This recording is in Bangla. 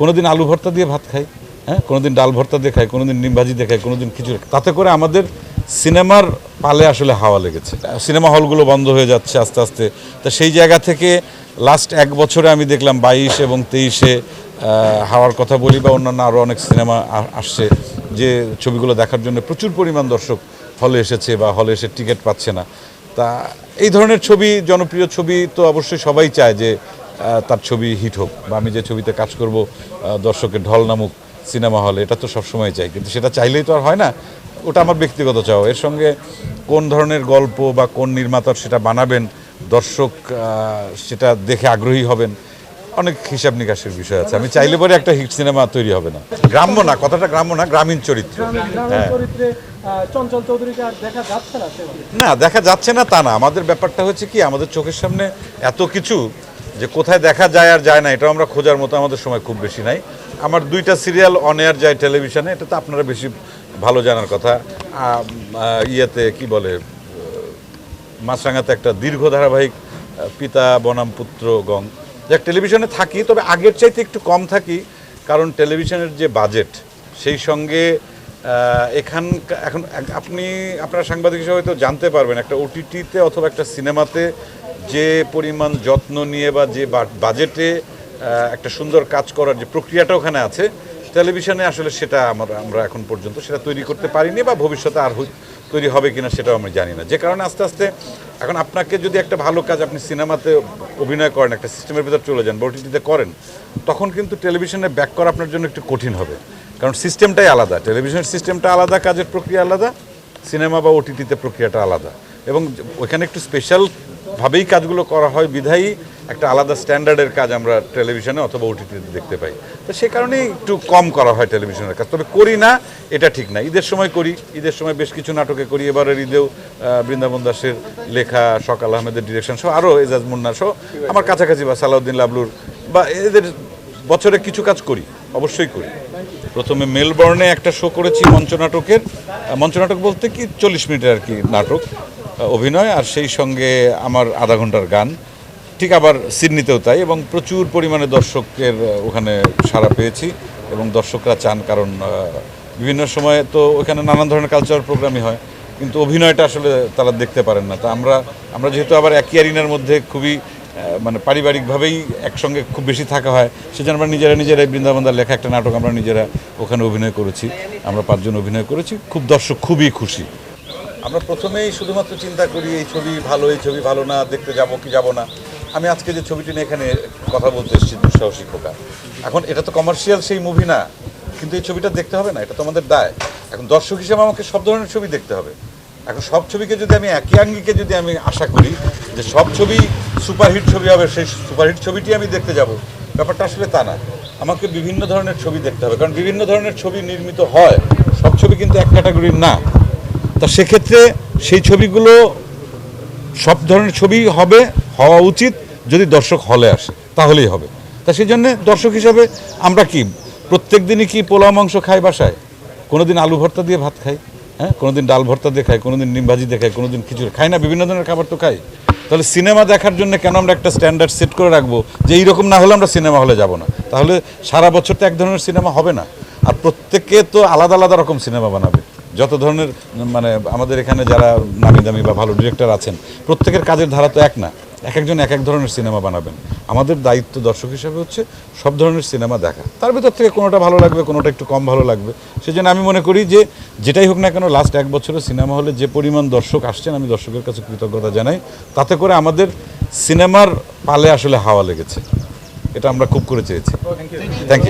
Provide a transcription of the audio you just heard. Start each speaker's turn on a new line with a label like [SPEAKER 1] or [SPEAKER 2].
[SPEAKER 1] কোনোদিন আলু ভর্তা দিয়ে ভাত খাই হ্যাঁ? কোনোদিন ডাল ভর্তা দিয়ে খাই, কোনোদিন নিম ভাজি দিয়ে খাই, কোনোদিন খিচুড়ি। তাতে করে আমাদের সিনেমার পালে আসলে হাওয়া লেগেছে। সিনেমা হলগুলো বন্ধ হয়ে যাচ্ছে আস্তে আস্তে। তা সেই জায়গা থেকে লাস্ট এক বছরে আমি দেখলাম বাইশ এবং তেইশে হাওয়ার কথা বলি বা অন্যান্য আরও অনেক সিনেমা আসছে যে ছবিগুলো দেখার জন্য প্রচুর পরিমাণ দর্শক হলে এসেছে বা হলে এসে টিকিট পাচ্ছে না। তা এই ধরনের ছবি, জনপ্রিয় ছবি তো অবশ্যই সবাই চায় যে তার ছবি হিট হোক বা আমি যে ছবিতে কাজ করব দর্শকের ঢল নামুক সিনেমা হলে এটা তো সবসময় চাই। কিন্তু সেটা চাইলেই তো আর হয় না। ওটা আমার ব্যক্তিগত চাও এর সঙ্গে কোন ধরনের গল্প বা কোন নির্মাতার সেটা বানাবেন দর্শক সেটা দেখে আগ্রহী হবেন অনেক হিসাব নিকাশের বিষয় আছে। আমি চাইলে পরে একটা হিট সিনেমা তৈরি হবে না। গ্রাম্য না কথাটা গ্রাম্য না গ্রামীণ চরিত্র। হ্যাঁ।
[SPEAKER 2] না
[SPEAKER 1] দেখা যাচ্ছে না তা না। আমাদের ব্যাপারটা হচ্ছে কি আমাদের চোখের সামনে এত কিছু যে কোথায় দেখা যায় আর যায় না, এটাও আমরা খোঁজার মতো আমাদের সময় খুব বেশি নাই। আমার দুইটা সিরিয়াল অন এয়ার যায় টেলিভিশনে, এটা তো আপনারা বেশি ভালো জানার কথা। ইয়েতে কি বলে মাছরাঙাতে একটা দীর্ঘ ধারাবাহিক পিতা বনাম পুত্র গং। যাক, টেলিভিশনে থাকি, তবে আগের চাইতে একটু কম থাকি, কারণ টেলিভিশনের যে বাজেট, সেই সঙ্গে এখান এখন আপনি, আপনার সাংবাদিক হিসেবে হয়তো জানতে পারবেন, একটা ওটিটিতে অথবা একটা সিনেমাতে যে পরিমাণ যত্ন নিয়ে বা যে বাজেটে একটা সুন্দর কাজ করার যে প্রক্রিয়াটা ওখানে আছে টেলিভিশনে আসলে সেটা আমরা আমরা এখন পর্যন্ত সেটা তৈরি করতে পারিনি বা ভবিষ্যতে আর তৈরি হবে কিনা সেটাও আমি জানি না। যে কারণে আস্তে আস্তে এখন আপনাকে যদি একটা ভালো কাজ আপনি সিনেমাতে অভিনয় করেন, একটা সিস্টেমের ভিতর চলে যান ওটিটিতে করেন, তখন কিন্তু টেলিভিশনে ব্যাক করা আপনার জন্য একটু কঠিন হবে। কারণ সিস্টেমটাই আলাদা টেলিভিশনের সিস্টেমটা আলাদা, কাজের প্রক্রিয়া আলাদা সিনেমা বা ওটিটিতে প্রক্রিয়াটা আলাদা। এবং ওইখানে একটু স্পেশাল ভাবেই কাজগুলো করা হয়, বিধায়ী একটা আলাদা স্ট্যান্ডার্ডের কাজ আমরা টেলিভিশনে অথবা ওটিটিতে দেখতে পাই। তো সে কারণেই একটু কম করা হয় টেলিভিশনের কাজ। তবে করি না, এটা ঠিক না। ঈদের সময় করি, ঈদের সময় বেশ কিছু নাটকে করি। এবারের ঈদেও বৃন্দাবন দাসের লেখা, সকাল আহমেদের ডিরেকশন সহ আরও এজাজ মুন্না সহ, আমার কাছাকাছি বা সালাউদ্দিন লাবলুর বা এদের বছরে কিছু কাজ করি, অবশ্যই করি। প্রথমে মেলবর্নে একটা শো করেছি মঞ্চনাটকের। মঞ্চনাটক বলতে কি, চল্লিশ মিনিটের আর কি নাটক। অভিনয়, আর সেই সঙ্গে আমার আধা ঘণ্টার গান। ঠিক আবার সিডনিতেও তাই, এবং প্রচুর পরিমাণে দর্শকের ওখানে সাড়া পেয়েছি, এবং দর্শকরা চান, কারণ বিভিন্ন সময়ে তো ওখানে নানান ধরনের কালচারাল প্রোগ্রামই হয়, কিন্তু অভিনয়টা আসলে তারা দেখতে পারেন না। তা আমরা আমরা যেহেতু আবার একই অ্যারিনার মধ্যে খুবই মানে পারিবারিকভাবেই একসঙ্গে খুব বেশি থাকা হয়, সেজন্য আমরা নিজেরা নিজেরাই বৃন্দাবন্দার লেখা একটা নাটক আমরা নিজেরা ওখানে অভিনয় করেছি, আমরা পাঁচজন অভিনয় করেছি, খুব দর্শক খুবই খুশি। আমরা প্রথমেই শুধুমাত্র চিন্তা করি, এই ছবি ভালো, এই ছবি ভালো না, দেখতে যাব কি যাব না। আমি আজকে যে ছবিটি নিয়ে এখানে কথা বলতে এসেছি দুঃসাহসী খোকা এখন এটা তো কমার্শিয়াল সেই মুভি না, কিন্তু এই ছবিটা দেখতে হবে না, এটা তো আমাদের দায়। এখন দর্শক হিসেবে আমাকে সব ধরনের ছবি দেখতে হবে। এখন সব ছবিকে যদি আমি একই আঙ্গিকে যদি আমি আশা করি যে সব ছবি সুপারহিট ছবি হবে, সেই সুপারহিট ছবিটি আমি দেখতে যাব, ব্যাপারটা আসলে তা না। আমাকে বিভিন্ন ধরনের ছবি দেখতে হবে, কারণ বিভিন্ন ধরনের ছবি নির্মিত হয়, সব ছবি কিন্তু এক ক্যাটাগরির না। তা সেক্ষেত্রে সেই ছবিগুলো সব ধরনের ছবি হবে, হওয়া উচিত, যদি দর্শক হলে আসে, তাহলেই হবে। তা সেই জন্যে দর্শক হিসাবে আমরা কি, প্রত্যেক দিনই কি পোলাও মাংস খাই বাসায়? কোনো দিন আলু ভর্তা দিয়ে ভাত খাই হ্যাঁ? কোনো দিন ডাল ভর্তা দিয়ে খাই কোনো দিন নিম ভাজি দিয়ে খাই কোনো দিন খিচুড়ি, খাই না, বিভিন্ন ধরনের খাবার তো খাই। তাহলে সিনেমা দেখার জন্য কেন আমরা একটা স্ট্যান্ডার্ড সেট করে রাখব যে এইরকম না হলে আমরা সিনেমা হলে যাব না? তাহলে সারা বছর তো এক ধরনের সিনেমা হবে না। আর প্রত্যেকে তো আলাদা আলাদা রকম সিনেমা বানাবে। যত ধরনের মানে আমাদের এখানে যারা নামি দামি বা ভালো ডিরেক্টর আছেন প্রত্যেকের কাজের ধারা তো এক না। এক একজন এক এক ধরনের সিনেমা বানাবেন। আমাদের দায়িত্ব দর্শক হিসাবে হচ্ছে সব ধরনের সিনেমা দেখা। তার ভিতর থেকে কোনোটা ভালো লাগবে কোনোটা একটু কম ভালো লাগবে। সেজন্য আমি মনে করি যে যেটাই হোক না কেন লাস্ট এক বছরে সিনেমা হলে যে পরিমাণ দর্শক আসছেন আমি দর্শকের কাছে কৃতজ্ঞতা জানাই। তাতে করে আমাদের সিনেমার পালে আসলে হাওয়া লেগেছে। এটা আমরা খুব করে চেয়েছি। Thank you